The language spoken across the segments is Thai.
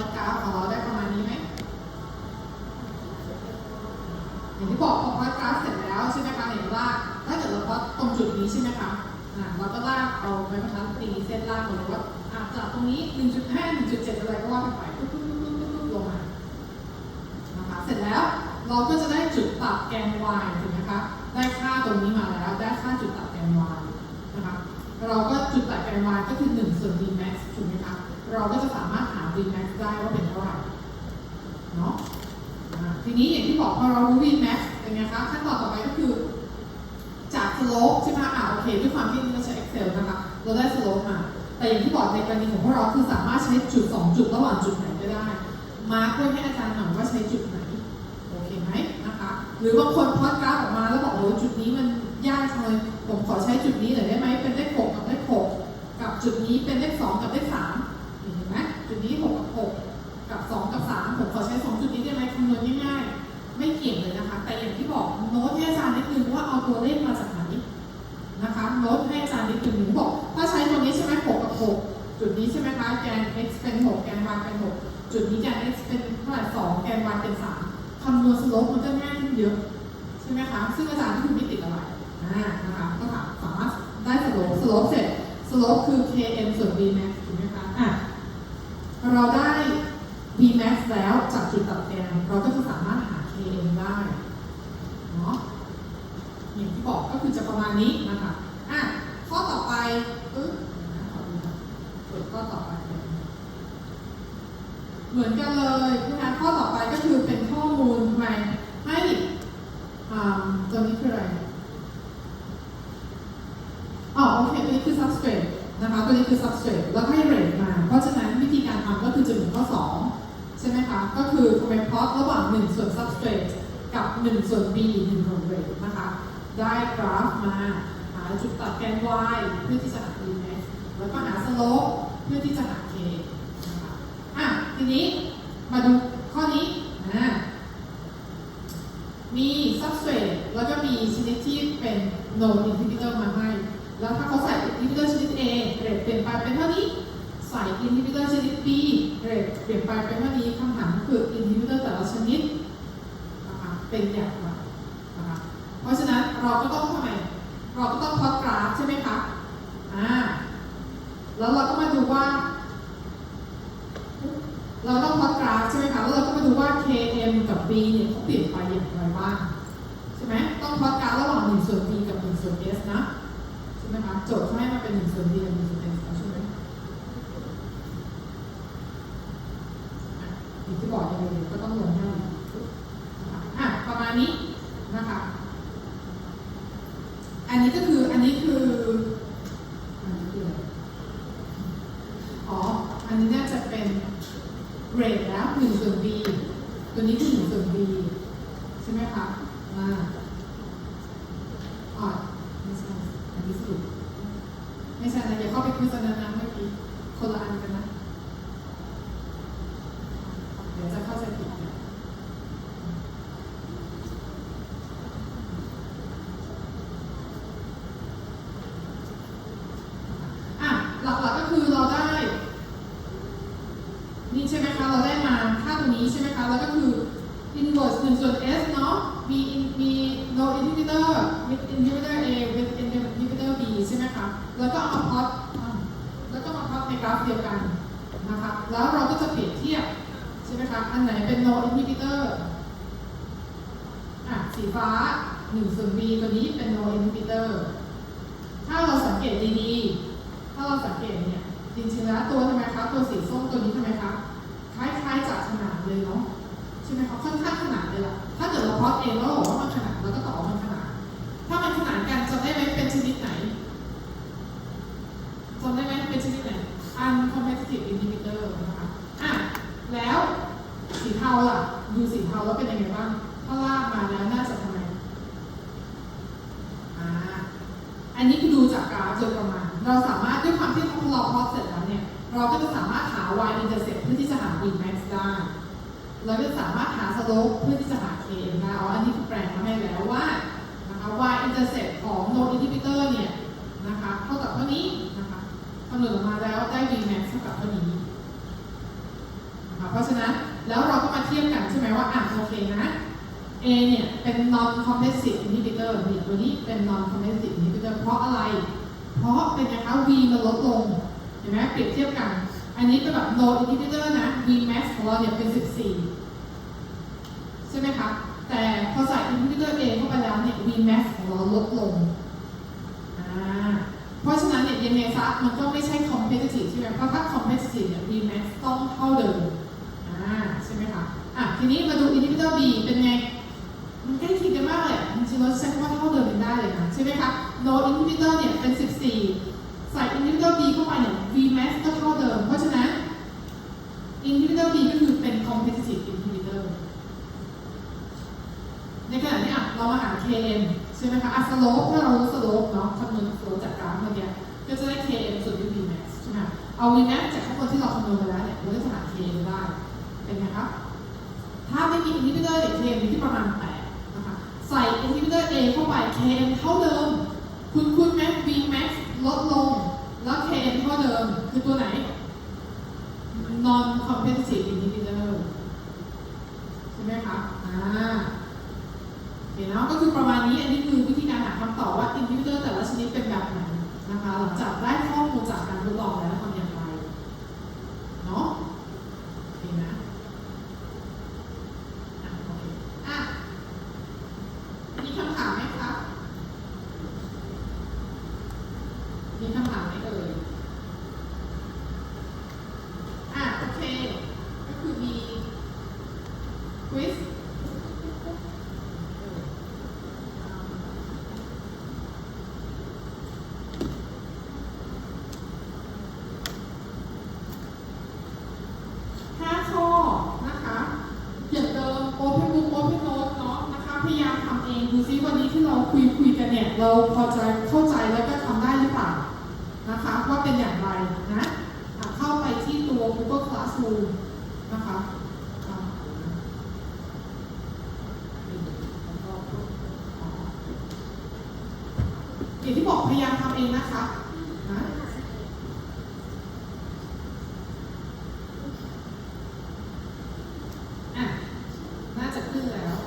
อดกราฟของเราได้ประมาณนี้ไหมอย่างที่บอกพอพอดกราฟเสร็จแล้วใช่ไหมคะเห็นว่าถ้าเกิดเราพอดตรงจุดนี้ใช่ไหมคะอ่าเราก็ลากเอาไม้บรรทัดตีเส้นลากเลยว่าอ่าจากตรงนี้ 1.5 1.7 อะไรก็ว่ากันไปปุ๊บปุ๊บปุ๊บปุ๊บปุ๊บลงมานะคะเสร็จแล้วเราก็จะได้จุดตัดแกน y ถู บอกพอเรารู้ d max เป็นไงคะขั้นตอนต่อไปก็คือ จาก slope ใช่ไหมอ่าโอเค ด้วยความที่นี่เราใช้ Excel นะคะ เราได้ slope มา แต่อย่างที่บอกในกรณีของพวกเราคือสามารถใช้จุด 2 จุดระหว่างจุดไหนก็ได้ มาร์คไว้ให้อาจารย์หน่อยว่าใช้จุดไหน โอเคไหมนะคะ หรือบางคนพอดกราฟออกมาแล้วบอกโอ้จุดนี้มันยากจังเลยผมขอใช้จุดนี้หน่อยได้ไหมเป็นเลขหกกับเลขหกกับจุดนี้เป็นเลขสองกับเลขสามเห็นไหมจุดนี้หกกับหกกับสองกับสามผมขอใช้สองจุดนี้ได้ไหมคำนวณง่ายๆ ไม่เกี่ยงเลยนะคะ แต่อย่างที่บอกโน้ตให้อาจารย์นิดนึงว่าเอาตัวเลขมาจากไหนนะคะโน้ตให้อาจารย์นิดนึงหนูบอกถ้าใช้ตัวนี้ใช่ไหมหกกับหกจุดนี้ใช่ไหมคะแกน x เป็นหกแกน y เป็นหกจุดนี้แกน x เป็นเท่าไหร่สองแกน y เป็นสามคำนวณสโลปมันจะง่ายขึ้นเยอะใช่ไหมคะซึ่งอาจารย์ที่คุณไม่ติดอะไรอ่านะคะก็สามารถได้สโลปสโลปเสร็จสโลปคือ km ส่วน bmax ถูกไหมคะอะเราได้ bmax แล้วจากจุดตัดแกนเราก็จะสามารถหา km ได้เนาะอย่างที่บอกก็คือจะประมาณนี้นะคะอะข้อต่อไปปึ๊บขอดูนะกดข้อต่อไป เหมือนกันเลยนะคะข้อต่อไปก็คือเป็นข้อมูลมให้อ่ตัวนี้คืออะไรอ๋อโอเคตัวนี้คือ substrate นะคะตัวนี้คือ substrate 1ส่วน b 1ส่วน rate นะคะ ได้กราฟมาหาจุดตัดแกน y เพื่อที่จะหา d max แล้วก็หา slope เพื่อที่จะหา k นะคะอะทีนี้มาดูข้อนี้นะมี substrate แล้วก็มีชนิดที่เป็น no inhibitor มาให้ แล้วถ้าเขาใส่ inhibitor ชนิด A เรทเปลี่ยนไปเป็นเท่านี้ ใส่ inhibitor ชนิด B เรทเปลี่ยนไปเป็นเท่านี้คำถามก็คือ inhibitor แต่ละชนิด เป็นอย่างไรนะคะ เพราะฉะนั้นเราก็ต้องทำไมเราก็ต้องพอตกราฟใช่ไหมคะอ่าแล้วเราก็มาดูว่า เราต้องพอตกราฟใช่ไหมคะแล้วเราก็มาดูว่า Km กับ B เนี่ยเขาเปลี่ยนไปอย่างไรบ้างใช่ไหมต้องพลอตกราฟระหว่าง1ส่วน B กับ1ส่วน S นะใช่ไหมคะโจทย์เขาให้มาเป็น1ส่วน B กับ1ส่วน S ใช่ไหมอะอย่างที่บอกยังไงก็ต้องลงให้นะคะอะ ประ มาณนี้นะคะ อันนี้ก็คืออันนี้คืออันนี้คืออะไรอ๋อ อันนี้น่าจะเป็นเรทแล้วหนึ่งส่วน b ตัวนี้คือหนึ่งส่วน b ใช่ไหมคะอ่าอ่าไม่ใช่อันนี้สรุปไม่ใช่นะอย่าเข้าไปคุยสนานนะเมื่อกี้คนละอันกันนะ เดี๋ยวจะเข้าใจผิดกันอะหลักๆก็คือเราได้ นี่ใช่ไหมคะ เราได้มาค่าตรงนี้ใช่ไหมคะ แล้วก็คือ inverse 1ส่วน s เนาะ b in- b no inhibitor with inhibitor a with inhibitor b ใช่ไหมคะ แล้วก็เอามาพอตอ่าแล้วก็มาพอตในกราฟเดียวกันนะคะ แล้วเราก็จะเปรียบเทียบใช่ไหมคะ อันไหนเป็น no inhibitor อะสีฟ้า1ส่วน b ตัวนี้เป็น no inhibitor ถ้าเราสังเกตดีๆ ถ้าเราสังเกตเนี่ย จริงๆแล้วตัวทำไมคะ ตัวสีส้มตัวนี้ทำไมคะ คล้าย ๆจากขนาดเลยเนาะ ใช่ไหมคะ ค่อนข้างขนาดเลยล่ะ ถ้าเกิดเราพอตเองแล้วบอกว่ามันขนาดเราก็ตอบว่ามันขนาด ถ้ามันขนาดกันจำได้ไหมเป็นชนิดไหนจำได้ไหมเป็นชนิดไหน uncompetitive inhibitor นะคะอะแล้วสีเทาล่ะ ดูสีเทาแล้วเป็นยังไงบ้าง ถ้าลากมาแล้วน่าจะทำไมอ่าอันนี้คือดูจากกราฟโดยประมาณ เราสามารถด้วยความที่เราพลอตเสร็จแล้วเนี่ย เราก็จะสามารถหา y intercept เพื่อที่จะหา b max ได้เราก็สามารถหา slope เพื่อที่จะหา k ได้อ๋ออันนี้คือแปลงมาให้แล้วว่านะคะ y intercept ของ node inhibitor เนี่ยนะคะเท่ากับเท่านี้ คำนวณออกมาแล้วได้ v max เท่ากับเท่านี้นะคะเพราะฉะนั้นแล้วเราก็มาเทียบกันใช่ไหมว่าอะโอเคนะ A เนี่ยเป็น non competitive inhibitor เนี่ยตัวนี้เป็น non competitive inhibitor เพราะอะไร เพราะเป็นไงคะ V มันลดลงเห็นไหมเปรียบเทียบกัน อันนี้เป็นแบบ no inhibitor นะ V max ของเราเนี่ยเป็น 14 ใช่ไหมคะแต่พอใส่ inhibitor A เข้าไปแล้วเนี่ย V max ของเราลดลงอ่า ราะฉะนั้นเนี่ยยังไงซะมันก็ไม่ใช่ competitive ใช่ไหมเพราะถ้า competitive เนี่ย V max ต้องเท่าเดิมอ่าใช่ไหมคะอะทีนี้มาดู inhibitor B เป็นไง มันใกล้เคียงกันมากเลยจริงๆเราใช้คำว่าเท่าเดิมกันได้เลยนะใช่ไหมคะ no inhibitor เนี่ยเป็น 14 ใส่ inhibitor B เข้าไปเนี่ย V max ก็เท่าเดิม เพราะฉะนั้น inhibitor B ก็คือเป็น competitive inhibitor ในขณะที่อะเรามาหา Km ใช่ไหมคะอะ slope ถ้าเรารู้ slope เนาะคำนวณ slope จากกราฟเมื่อกี้ก็จะได้ Km ส่วนด้วย V max ใช่ไหมเอา V max จากข้างบนที่เราคำนวณไปแล้วเนี่ยเราก็จะหา Km ได้เป็นไงคะถ้าไม่มี inhibitor เนี่ย Km อยู่ที่ประมาณ8นะคะใส่ inhibitor A เข้าไป Km เท่าเดิม คุณคุณแม็ก V max ลดลงแล้ว Km เท่าเดิมคือตัวไหน non competitive inhibitor ใช่ไหมคะอ่า เนาะก็คือประมาณนี้อันนี้คือวิธีการหาคำตอบว่าอินดิวเตอร์แต่ละชนิดเป็นแบบไหนนะคะหลังจากได้ข้อมูลจากการทดลองแล้วทำอย่างไร เนาะเห็นไหม อะโอเคอะมีคำถามไหมคะ มีคำถามไหมเอ่ย อะโอเค ก็คือมีควิสห้าข้อนะคะอย่าเติม Open Book Open Note เนาะนะคะ พยายามทำเองดูซิวันนี้ที่เราคุยคุยกันเนี่ย เรา พอจะเข้าใจแล้วก็ทำได้หรือเปล่านะคะว่าเป็นอย่างไรนะเข้าไปที่ตัว Google Classroom นะคะอย่างที่บอกพยายามทำเองนะคะ น่าจะขึ้นแล้ว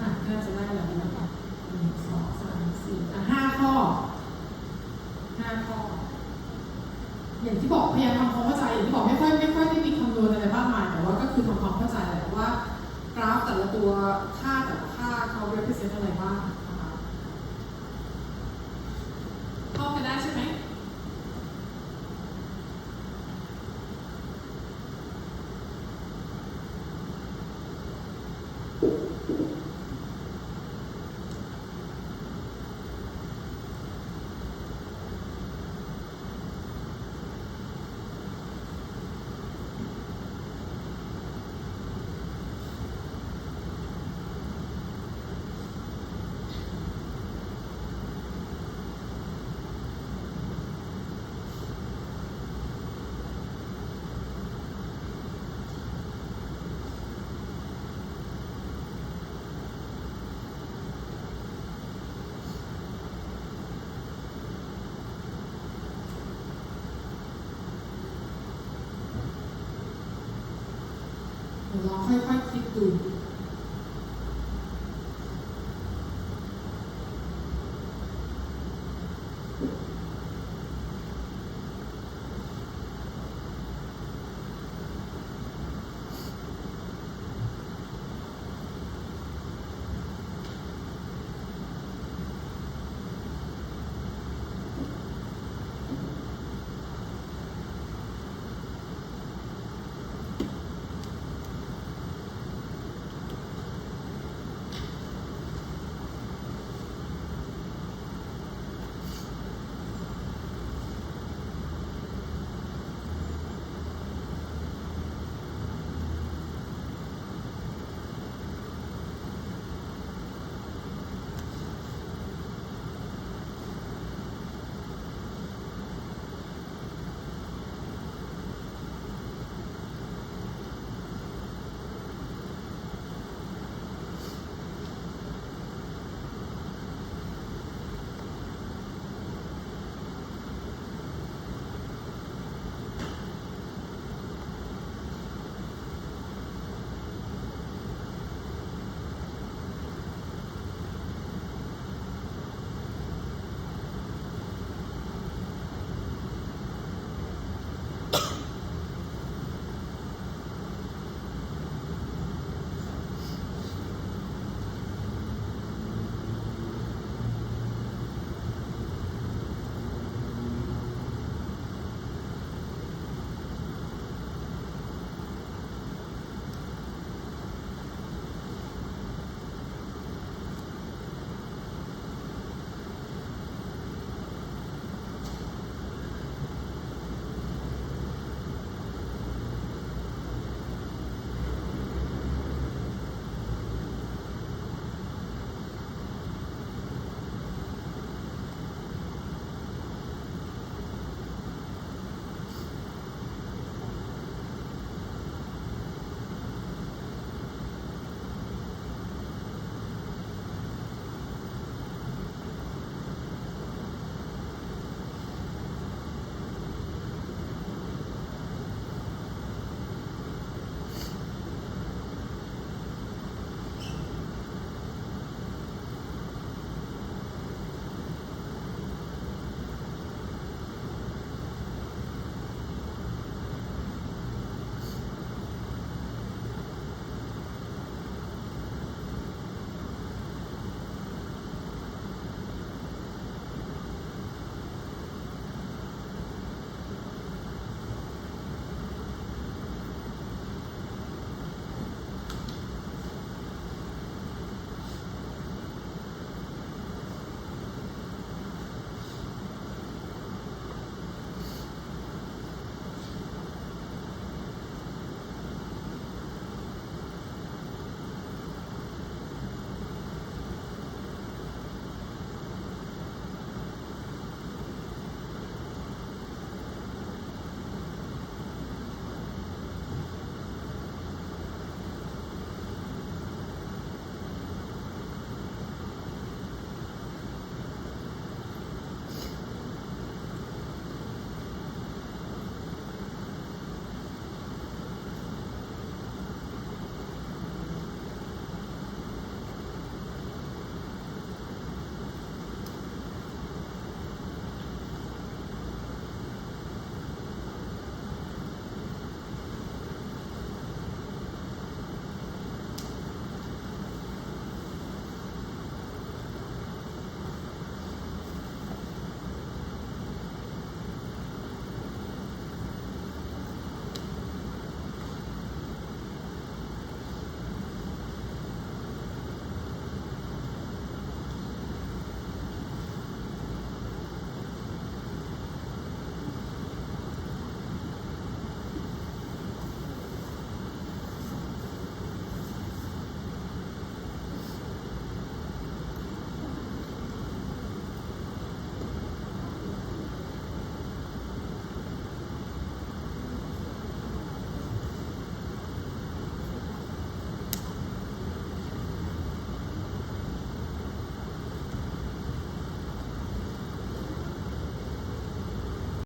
อะ น่าจะได้แล้วนะคะหนึ่งสองสามสี่อะห้าข้อห้าข้อ อย่างที่บอกพยายามทำความเข้าใจอย่างที่บอกไม่ค่อยไม่ค่อยได้มีคำนวณอะไรมากมายแต่ว่าก็คือทำความเข้าใจแหละว่ากราฟแต่ละตัวค่าแต่ละค่าเขา represent อะไรบ้าง เดี๋ยวลองค่อยๆคิดดู